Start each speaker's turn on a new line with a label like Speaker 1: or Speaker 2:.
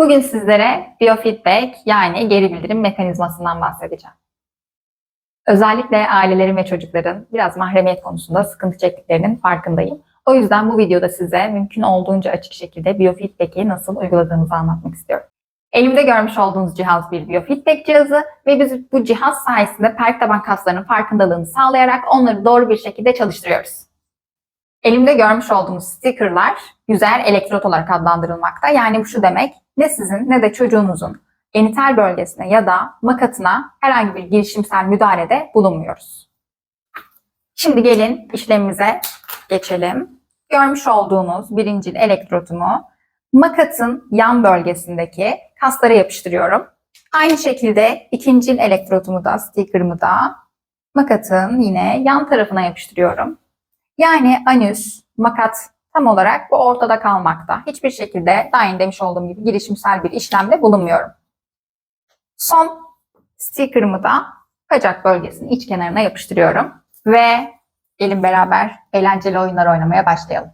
Speaker 1: Bugün sizlere biofeedback yani geri bildirim mekanizmasından bahsedeceğim. Özellikle ailelerin ve çocukların biraz mahremiyet konusunda sıkıntı çektiklerinin farkındayım. O yüzden bu videoda size mümkün olduğunca açık şekilde biofeedback'i nasıl uyguladığımızı anlatmak istiyorum. Elimde görmüş olduğunuz cihaz bir biofeedback cihazı ve biz bu cihaz sayesinde perk taban kaslarının farkındalığını sağlayarak onları doğru bir şekilde çalıştırıyoruz. Elimde görmüş olduğunuz stickerlar güzel elektrot olarak adlandırılmakta. Yani bu şu demek ne sizin ne de çocuğunuzun genital bölgesine ya da makatına herhangi bir girişimsel müdahalede bulunmuyoruz. Şimdi gelin işlemimize geçelim. Görmüş olduğunuz birincil elektrotumu makatın yan bölgesindeki kaslara yapıştırıyorum. Aynı şekilde ikincil elektrotumu da sticker'ımı da makatın yine yan tarafına yapıştırıyorum. Yani anüs, makat tam olarak bu ortada kalmakta. Hiçbir şekilde daha önce demiş olduğum gibi girişimsel bir işlemde bulunmuyorum. Son sticker'ımı da bacak bölgesinin iç kenarına yapıştırıyorum. Ve gelin beraber eğlenceli oyunlar oynamaya başlayalım.